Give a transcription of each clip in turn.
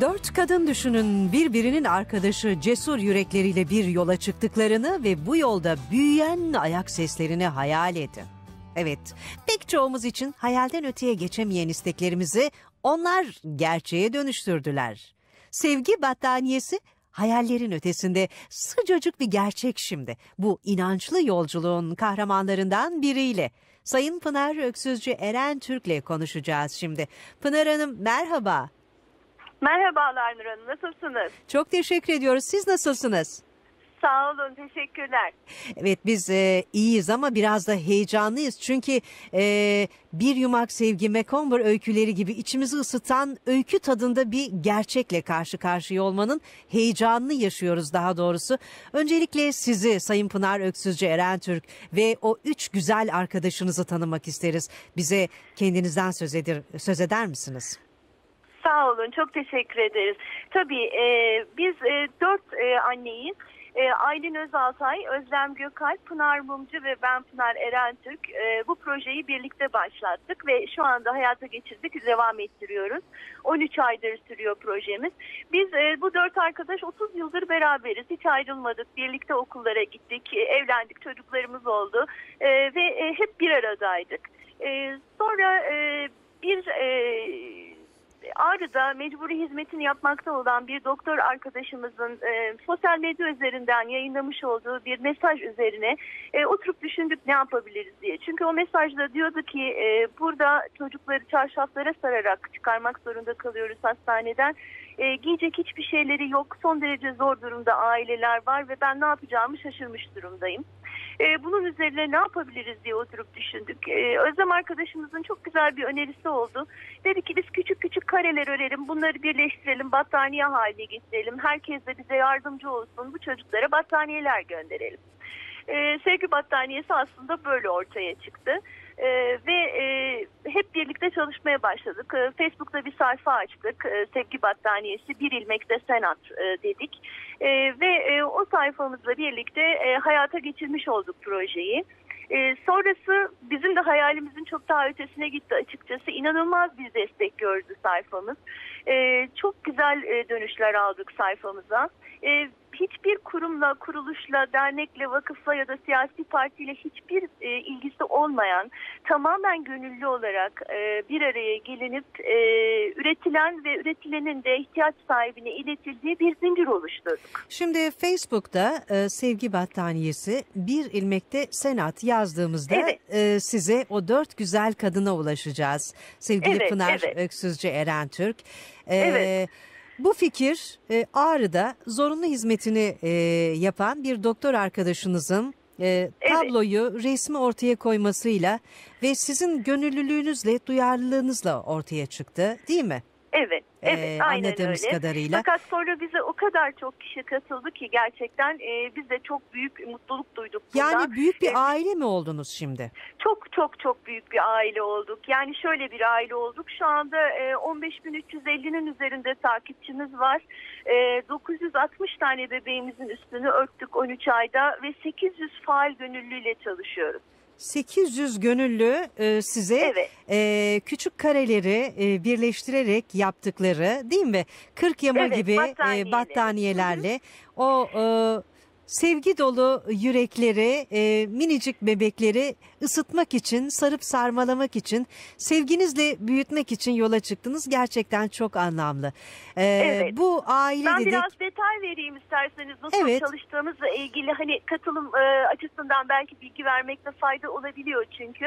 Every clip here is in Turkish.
Dört kadın düşünün birbirinin arkadaşı cesur yürekleriyle bir yola çıktıklarını ve bu yolda büyüyen ayak seslerini hayal edin. Evet, pek çoğumuz için hayalden öteye geçemeyen isteklerimizi onlar gerçeğe dönüştürdüler. Sevgi battaniyesi hayallerin ötesinde sıcacık bir gerçek şimdi. Bu inançlı yolculuğun kahramanlarından biriyle. Sayın Pınar Öksüzcü Eren Türk'le konuşacağız şimdi. Pınar Hanım merhaba. Merhabalar Nur Hanım, nasılsınız? Çok teşekkür ediyoruz. Siz nasılsınız? Sağ olun, teşekkürler. Evet biz e, iyiyiz ama biraz da heyecanlıyız. Çünkü e, bir yumak sevgi Macomber öyküleri gibi içimizi ısıtan öykü tadında bir gerçekle karşı karşıya olmanın heyecanını yaşıyoruz daha doğrusu. Öncelikle sizi Sayın Pınar Öksüzcü Eren Türk ve o üç güzel arkadaşınızı tanımak isteriz. Bize kendinizden söz, edir, söz eder misiniz? Sağ olun, çok teşekkür ederiz. Tabii e, biz e, dört e, anneyiz. E, Aylin Özaltay, Özlem Gökalp, Pınar Mumcu ve ben Pınar Erentürk e, bu projeyi birlikte başlattık ve şu anda hayata geçirdik, devam ettiriyoruz. 13 aydır sürüyor projemiz. Biz e, bu dört arkadaş 30 yıldır beraberiz, hiç ayrılmadık, birlikte okullara gittik, e, evlendik, çocuklarımız oldu e, ve e, hep bir aradaydık. E, sonra e, bir... E, Ağrı'da mecburi hizmetini yapmakta olan bir doktor arkadaşımızın e, sosyal medya üzerinden yayınlamış olduğu bir mesaj üzerine e, oturup düşündük ne yapabiliriz diye. Çünkü o mesajda diyordu ki e, burada çocukları çarşaflara sararak çıkarmak zorunda kalıyoruz hastaneden. E, giyecek hiçbir şeyleri yok. Son derece zor durumda aileler var ve ben ne yapacağımı şaşırmış durumdayım. E, bunun üzerine ne yapabiliriz diye oturup düşündük. E, Özlem arkadaşımızın çok güzel bir önerisi oldu. Dedi ki biz küçük küçük kareler örelim, bunları birleştirelim, battaniye haline getirelim. Herkes de bize yardımcı olsun, bu çocuklara battaniyeler gönderelim. E, sevgi battaniyesi aslında böyle ortaya çıktı. E, ve e, hep birlikte çalışmaya başladık. E, Facebook'ta bir sayfa açtık. E, Sevgi Battaniyesi Bir ilmekte Senat e, dedik. E, ve e, o sayfamızla birlikte e, hayata geçirmiş olduk projeyi. E, sonrası bizim de hayalimizin çok daha ötesine gitti açıkçası. İnanılmaz bir destek gördü sayfamız. E, çok güzel e, dönüşler aldık sayfamıza. E, hiçbir kurumla, kuruluşla, dernekle, vakıfla ya da siyasi partiyle hiçbir e, ilgisi olmayan tamamen gönüllü olarak e, bir araya gelinip e, üretilen ve üretilenin de ihtiyaç sahibine iletildiği bir zincir oluşturduk. Şimdi Facebook'ta e, Sevgi Battaniyesi bir ilmekte senat yazdığımızda Evet. e, size o dört güzel kadına ulaşacağız. Sevgili Evet, Pınar evet. Öksüzce Eren Türk. E, Evet. Bu fikir e, Ağrı'da zorunlu hizmetini e, yapan bir doktor arkadaşınızın e, Evet. tabloyu resmi ortaya koymasıyla ve sizin gönüllülüğünüzle, duyarlılığınızla ortaya çıktı değil mi? Evet, evet Ee, aynen anladığımız öyle. kadarıyla. Fakat sonra bize o kadar çok kişi katıldı ki gerçekten e, biz de çok büyük mutluluk duyduk bundan. Yani büyük bir aile mi oldunuz şimdi? Çok çok çok büyük bir aile olduk. Yani şöyle bir aile olduk. Şu anda e, 15.350'nin üzerinde takipçimiz var. E, 960 tane bebeğimizin üstünü örttük 13 ayda ve 800 faal gönüllüyle çalışıyoruz. 800 gönüllü e, size Evet. e, küçük kareleri e, birleştirerek yaptıkları değil mi? 40 yama Evet, gibi e, battaniyeleri. battaniyelerle o e, sevgi dolu yürekleri, e, minicik bebekleri ısıtmak için, sarıp sarmalamak için, sevginizle büyütmek için yola çıktınız. Gerçekten çok anlamlı. E, Evet. Bu aile Ben dedik. biraz detay vereyim isterseniz nasıl Evet. çalıştığımızla ilgili hani katılım e, açısından belki bilgi vermekte fayda olabiliyor çünkü.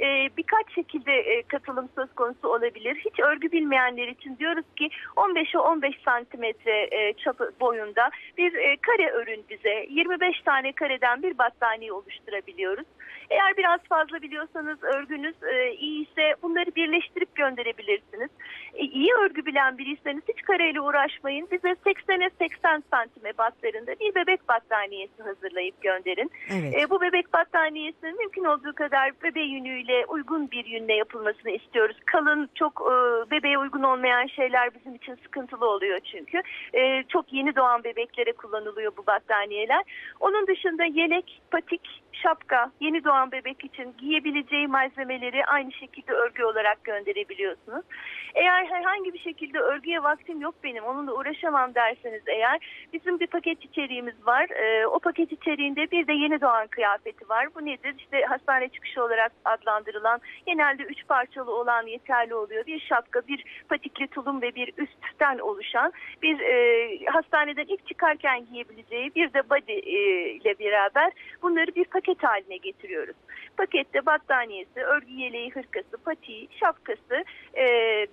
E, birkaç şekilde e, katılım söz konusu olabilir. Hiç örgü bilmeyenler için diyoruz ki 15'e 15 santimetre e, çapı boyunda bir e, kare örün bize. 25 tane kareden bir battaniye oluşturabiliyoruz. Eğer biraz fazla biliyorsanız örgünüz e, iyi ise bunları birleştirip gönderebilirsiniz. E, iyi örgü bilen biriyseniz hiç kareyle uğraşmayın. Bize 80'e 80 santim ebatlarında bir bebek battaniyesi hazırlayıp gönderin. Evet. E, bu bebek battaniyesinin mümkün olduğu kadar bebe yünüyle uygun bir yünle yapılmasını istiyoruz. Kalın, çok e, bebeğe uygun olmayan şeyler bizim için sıkıntılı oluyor çünkü. E, çok yeni doğan bebeklere kullanılıyor bu battaniyeler. Onun dışında yelek, patik, şapka, yeni doğan bebek için giyebileceği malzemeleri aynı şekilde örgü olarak gönderebiliyorsunuz. Eğer herhangi bir şekilde örgüye vaktim yok benim onunla uğraşamam derseniz eğer bizim bir paket içeriğimiz var. Ee, o paket içeriğinde bir de yeni doğan kıyafeti var. Bu nedir? İşte hastane çıkışı olarak adlandırılan genelde üç parçalı olan yeterli oluyor. Bir şapka, bir patikli tulum ve bir üstten oluşan bir e, hastaneden ilk çıkarken giyebileceği bir de body e, ile beraber bunları bir paket haline getiriyoruz. Pakette battaniyesi, örgü yeleği, hırkası, patiği, şapkası, e,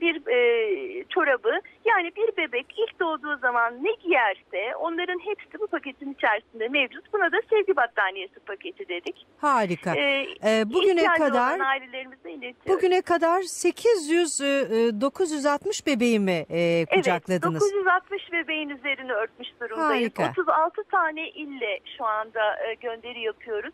bir e, çorabı yani bir bebek ilk doğduğu zaman ne giyerse onların hepsi bu paketin içerisinde mevcut. Buna da sevgi battaniyesi paketi dedik. Harika. Ee, Ee, bugüne kadar ailelerimize bugüne kadar 800 e, e, 960 bebeğimi e, kucakladınız. Evet 960 bebeğin üzerine örtmüş durumdayız. Harika. 36 tane ille şu anda e, gönderi yapıyoruz.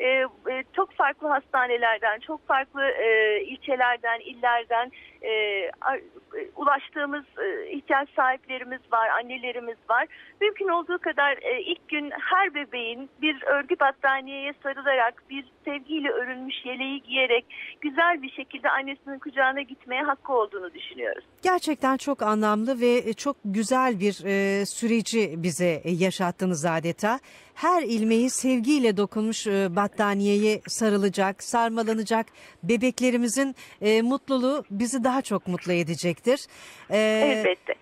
E, e, çok farklı hastanelerden, çok farklı e, ilçelerden, illerden e, a- e, ulaştığımız e, ihtiyaç sahiplerimiz var, annelerimiz var. Mümkün olduğu kadar e, ilk gün her bebeğin bir örgü battaniyeye sarılarak, bir sevgiyle örülmüş yeleği giyerek güzel bir şekilde annesinin kucağına gitmeye hakkı olduğunu düşünüyoruz. Gerçekten çok anlamlı ve çok güzel bir e, süreci bize yaşattınız adeta. Her ilmeği sevgiyle dokunmuş e, battaniyeye sarılacak, sarmalanacak bebeklerimizin e, mutluluğu bizi daha çok mutlu edecektir. E, Elbette.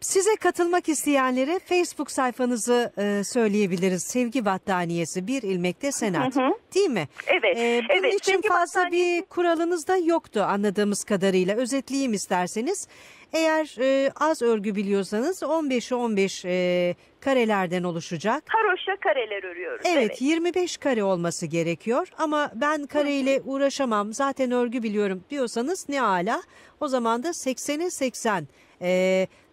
Size katılmak isteyenlere Facebook sayfanızı e, söyleyebiliriz. Sevgi battaniyesi bir ilmekte senat. Hı hı. Değil mi? Evet, E, bunun evet. için Sevgi fazla battaniyesi- bir kuralınız da yoktu anladığımız kadarıyla. Özetleyeyim isterseniz. Eğer e, az örgü biliyorsanız 15'e 15 e, karelerden oluşacak. Haroşa kareler örüyoruz. Evet, 25 kare olması gerekiyor ama ben kareyle uğraşamam zaten örgü biliyorum diyorsanız ne ala. O zaman da 80'e 80 e,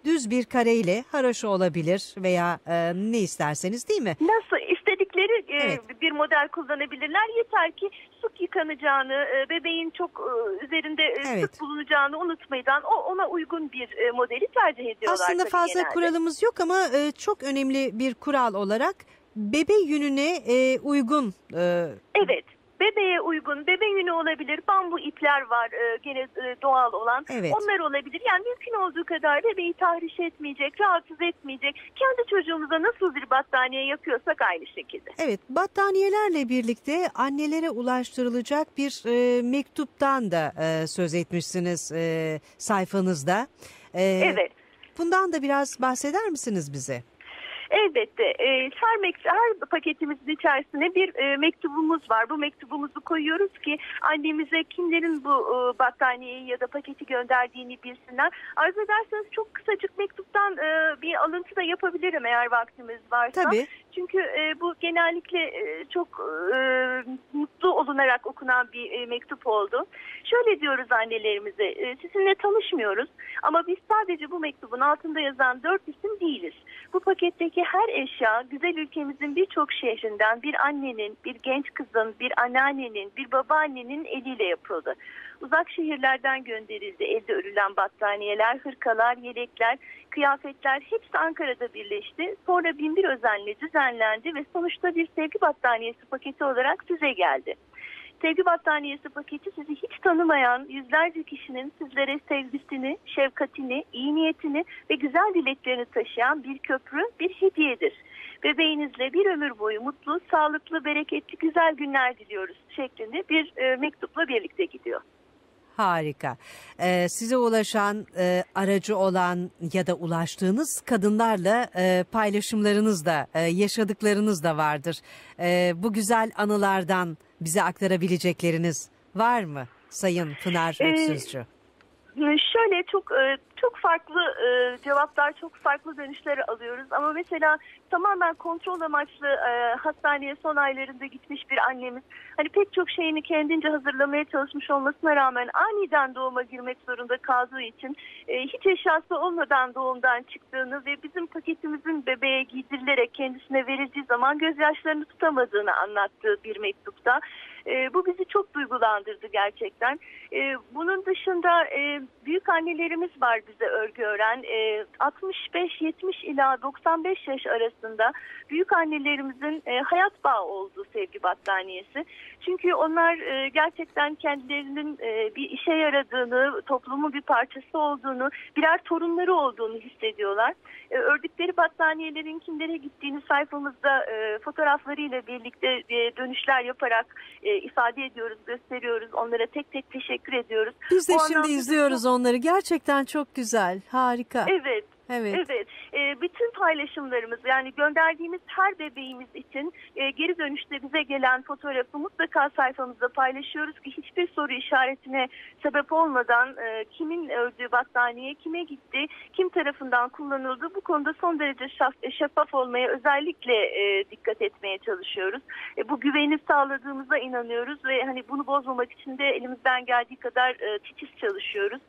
düz bir kareyle haroşa olabilir veya e, ne isterseniz değil mi? Nasıl istedikleri e, Evet. bir model kullanabilirler. Yeter ki sık yıkanacağını, e, bebeğin çok e, üzerinde e, Evet. sık bulunacağını unutmadan o ona uygun bir e, modeli tercih ediyorlar. Aslında fazla genelde. kuralımız yok ama e, çok önemli bir kural olarak bebe yününe e, uygun e, Evet. Bebeğe uygun, bebe yünü olabilir, bambu ipler var e, gene e, doğal olan. Evet. Onlar olabilir. Yani mümkün olduğu kadar bebeği tahriş etmeyecek, rahatsız etmeyecek. Kendi çocuğumuza nasıl bir battaniye yapıyorsak aynı şekilde. Evet, battaniyelerle birlikte annelere ulaştırılacak bir e, mektuptan da e, söz etmişsiniz e, sayfanızda. E, Evet. Bundan da biraz bahseder misiniz bize? Elbette. E, her, her paketimizin içerisine bir e, mektubumuz var. Bu mektubumuzu koyuyoruz ki annemize kimlerin bu e, battaniyeyi ya da paketi gönderdiğini bilsinler. Arzu ederseniz çok kısacık mektuptan e, bir alıntı da yapabilirim eğer vaktimiz varsa. Tabii. Çünkü e, bu genellikle e, çok e, mutlu olunarak okunan bir e, mektup oldu. Şöyle diyoruz annelerimize, e, sizinle tanışmıyoruz ama biz sadece bu mektubun altında yazan dört isim değiliz. Bu paketteki her eşya güzel ülkemizin birçok şehrinden bir annenin, bir genç kızın, bir anneannenin, bir babaannenin eliyle yapıldı. Uzak şehirlerden gönderildi elde örülen battaniyeler, hırkalar, yelekler, kıyafetler hepsi Ankara'da birleşti. Sonra bin bir özenle düzenlendi ve sonuçta bir sevgi battaniyesi paketi olarak size geldi. Sevgi battaniyesi paketi sizi hiç tanımayan yüzlerce kişinin sizlere sevgisini, şefkatini, iyi niyetini ve güzel dileklerini taşıyan bir köprü, bir hediyedir. Bebeğinizle bir ömür boyu mutlu, sağlıklı, bereketli, güzel günler diliyoruz şeklinde bir e, mektupla birlikte gidiyor. Harika. Ee, size ulaşan, e, aracı olan ya da ulaştığınız kadınlarla e, paylaşımlarınız da, e, yaşadıklarınız da vardır. E, bu güzel anılardan bize aktarabilecekleriniz var mı Sayın Pınar Ee, Öksüzcü? Şöyle çok e, çok farklı e, cevaplar, çok farklı dönüşler alıyoruz. Ama mesela tamamen kontrol amaçlı e, hastaneye son aylarında gitmiş bir annemiz. Hani pek çok şeyini kendince hazırlamaya çalışmış olmasına rağmen aniden doğuma girmek zorunda kaldığı için hiç eşyası olmadan doğumdan çıktığını ve bizim paketimizin bebeğe giydirilerek kendisine verildiği zaman gözyaşlarını tutamadığını anlattığı bir mektupta. E, bu bizi çok duygulandırdı gerçekten. E, bunun dışında e, büyük annelerimiz var bize örgü ören. E, 65-70 ila 95 yaş arasında büyük annelerimizin e, hayat bağı olduğu sevgi battaniyesi. Çünkü onlar e, gerçekten kendilerinin e, bir işe yaradığını, toplumun bir parçası olduğunu, birer torunları olduğunu hissediyorlar. E, ördükleri battaniyelerin kimlere gittiğini sayfamızda e, fotoğraflarıyla birlikte e, dönüşler yaparak e, ifade ediyoruz, gösteriyoruz. Onlara tek tek teşekkür ediyoruz. Biz de O şimdi izliyoruz onları. Gerçekten çok güzel. Harika. Evet. Evet. Evet, e, bütün paylaşımlarımız yani gönderdiğimiz her bebeğimiz için e, geri dönüşte bize gelen fotoğrafı mutlaka sayfamızda paylaşıyoruz ki hiçbir soru işaretine sebep olmadan e, kimin ördüğü battaniye kime gitti, kim tarafından kullanıldı bu konuda son derece şaf- şeffaf olmaya özellikle e, dikkat etmeye çalışıyoruz. E, bu güveni sağladığımıza inanıyoruz ve hani bunu bozmamak için de elimizden geldiği kadar e, titiz çalışıyoruz.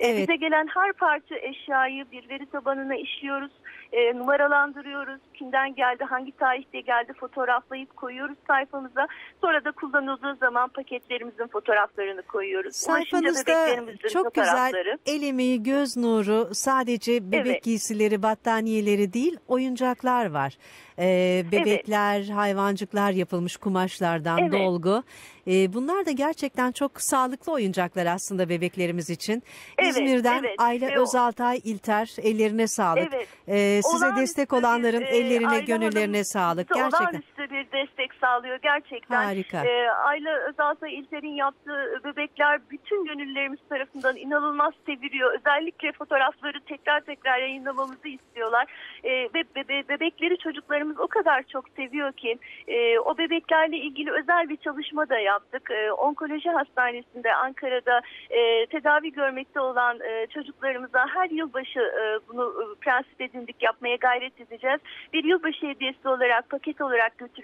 Evet. Bize gelen her parça eşyayı bir veri tabanına işliyoruz, e, numaralandırıyoruz. Kimden geldi, hangi tarihte geldi fotoğraflayıp koyuyoruz sayfamıza. Sonra da kullanıldığı zaman paketlerimizin fotoğraflarını koyuyoruz. Sayfanızda çok güzel el emeği, göz nuru, sadece bebek Evet. giysileri, battaniyeleri değil, oyuncaklar var. Ee, bebekler, hayvancıklar yapılmış kumaşlardan, Evet. dolgu. Ee, bunlar da gerçekten çok sağlıklı oyuncaklar aslında bebeklerimiz için. Evet, İzmir'den evet. Ayla o- Özaltay İlter, ellerine sağlık. Evet. Ee, size Olağanüstü destek olanların e, ellerine, gönüllerine sağlık. Gerçekten. Bir destek sağlıyor gerçekten. Harika. E, Ayla Özaltay İlter'in yaptığı bebekler bütün gönüllerimiz tarafından inanılmaz seviliyor. Özellikle fotoğrafları tekrar tekrar yayınlamamızı istiyorlar. E, ve bebe- bebekleri çocuklarımız o kadar çok seviyor ki e, o bebeklerle ilgili özel bir çalışma da yaptık. E, Onkoloji Hastanesi'nde Ankara'da e, tedavi görmekte olan e, çocuklarımıza her yılbaşı e, bunu e, prensip edindik yapmaya gayret edeceğiz. Bir yılbaşı hediyesi olarak paket olarak götürüyoruz,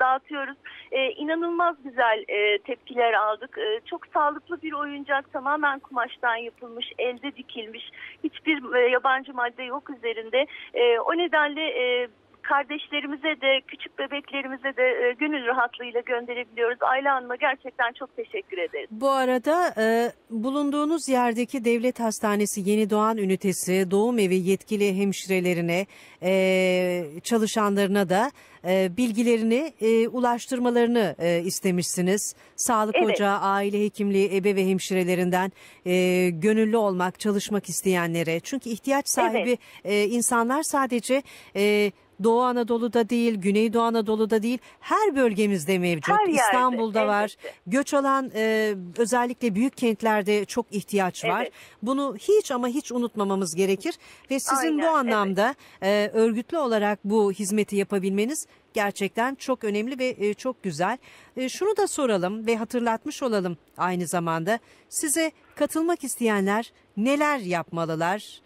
dağıtıyoruz. E, inanılmaz güzel e, tepkiler aldık. E, çok sağlıklı bir oyuncak tamamen kumaştan yapılmış, elde dikilmiş. Hiçbir e, yabancı madde yok üzerinde. E, o nedenle e, kardeşlerimize de küçük bebeklerimize de e, gönül rahatlığıyla gönderebiliyoruz. Ayla Hanım'a gerçekten çok teşekkür ederiz. Bu arada e, bulunduğunuz yerdeki devlet hastanesi Yeni Doğan Ünitesi doğum evi yetkili hemşirelerine e, çalışanlarına da e, bilgilerini e, ulaştırmalarını e, istemişsiniz. Sağlık Evet. ocağı, aile hekimliği, ebe ve hemşirelerinden e, gönüllü olmak, çalışmak isteyenlere. Çünkü ihtiyaç sahibi e, insanlar sadece e, Doğu Anadolu'da değil, Güneydoğu Anadolu'da değil, her bölgemizde mevcut. Her yerde, İstanbul'da var. elbette. Göç alan e, özellikle büyük kentlerde çok ihtiyaç var. Evet. Bunu hiç ama hiç unutmamamız gerekir ve sizin Aynen, bu anlamda e, örgütlü olarak bu hizmeti yapabilmeniz gerçekten çok önemli ve e, çok güzel. E, şunu da soralım ve hatırlatmış olalım aynı zamanda. Size katılmak isteyenler neler yapmalılar?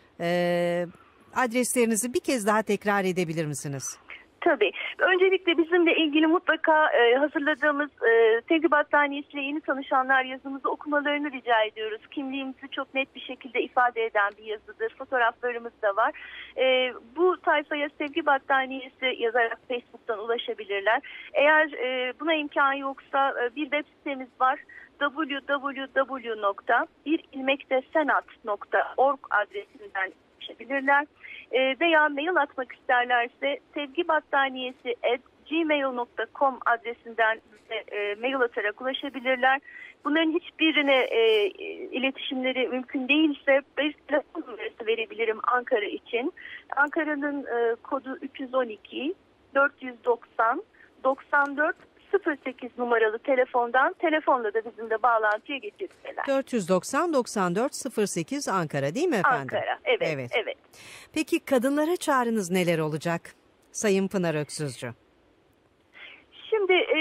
Adreslerinizi bir kez daha tekrar edebilir misiniz? Tabii. Öncelikle bizimle ilgili mutlaka e, hazırladığımız e, sevgi battaniyesiyle yeni tanışanlar yazımızı okumalarını rica ediyoruz. Kimliğimizi çok net bir şekilde ifade eden bir yazıdır. Fotoğraflarımız da var. E, bu sayfaya sevgi battaniyesi yazarak Facebook'tan ulaşabilirler. Eğer e, buna imkan yoksa e, bir web sitemiz var www.birilmektesenat.org adresinden ulaşabilirler. Veya mail atmak isterlerse sevgibattaniyesi gmail.com adresinden e, mail atarak ulaşabilirler. Bunların hiçbirine e, iletişimleri mümkün değilse bir telefon numarası verebilirim Ankara için. Ankara'nın e, kodu 312 490 94 08 numaralı telefondan telefonla da bizimle bağlantıya geçebilirler. 490 94 08 Ankara değil mi efendim? Ankara. Evet, Evet. evet. Peki kadınlara çağrınız neler olacak? Sayın Pınar Öksüzcü. Şimdi e,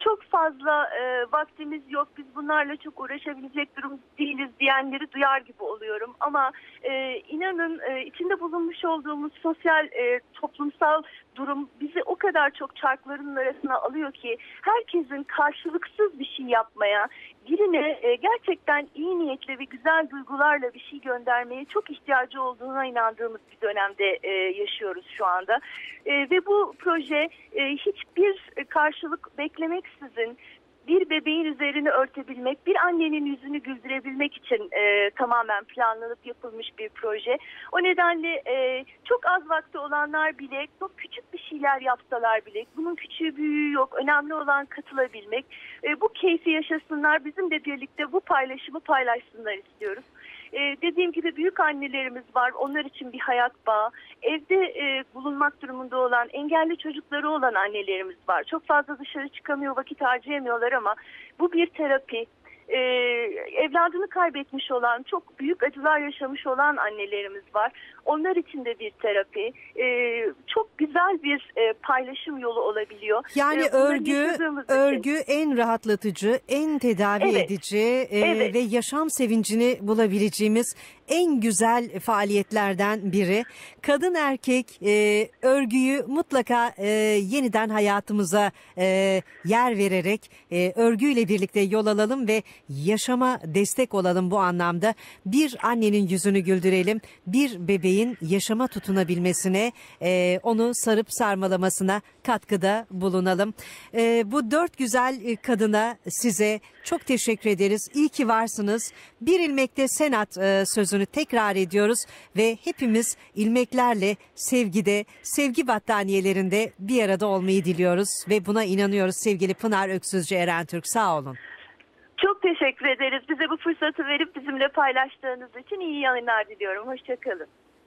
çok fazla e, vaktimiz yok. Biz bunlarla çok uğraşabilecek durum değiliz diyenleri duyar gibi oluyorum. Ama e, inanın e, içinde bulunmuş olduğumuz sosyal, e, toplumsal durum bizi o kadar çok çarkların arasına alıyor ki herkesin karşılıksız bir şey yapmaya, birine e, gerçekten iyi niyetle ve güzel duygularla bir şey göndermeye çok ihtiyacı olduğuna inandığımız bir dönemde e, yaşıyoruz şu anda. E, ve bu proje e, hiçbir karşılık beklemeksizin bir bebeğin üzerini örtebilmek, bir annenin yüzünü güldürebilmek için e, tamamen planlanıp yapılmış bir proje. O nedenle e, çok az vakti olanlar bile çok küçük bir şeyler yapsalar bile bunun küçüğü büyüğü yok. Önemli olan katılabilmek. E, bu keyfi yaşasınlar. Bizim de birlikte bu paylaşımı paylaşsınlar istiyoruz. Ee, dediğim gibi büyük annelerimiz var. Onlar için bir hayat bağı. Evde e, bulunmak durumunda olan, engelli çocukları olan annelerimiz var. Çok fazla dışarı çıkamıyor, vakit harcayamıyorlar ama bu bir terapi e, evladını kaybetmiş olan, çok büyük acılar yaşamış olan annelerimiz var. Onlar için de bir terapi. E, çok güzel bir e, paylaşım yolu olabiliyor. Yani E, örgü yaşadığımız için. örgü en rahatlatıcı, en tedavi Evet. edici e, Evet. ve yaşam sevincini bulabileceğimiz en güzel faaliyetlerden biri. Kadın erkek e, örgüyü mutlaka e, yeniden hayatımıza e, yer vererek e, örgüyle birlikte yol alalım ve yaşama destek olalım bu anlamda. Bir annenin yüzünü güldürelim, bir bebeğin yaşama tutunabilmesine, e, onu sarıp sarmalamasına katkıda bulunalım. E, bu dört güzel e, kadına size çok teşekkür ederiz. İyi ki varsınız. Bir ilmekte senat e, sözünü tekrar ediyoruz ve hepimiz ilmeklerle sevgide, sevgi battaniyelerinde bir arada olmayı diliyoruz ve buna inanıyoruz sevgili Pınar Öksüzcü Eren Türk. Sağ olun. Çok teşekkür ederiz. Bize bu fırsatı verip bizimle paylaştığınız için iyi yayınlar diliyorum. Hoşçakalın.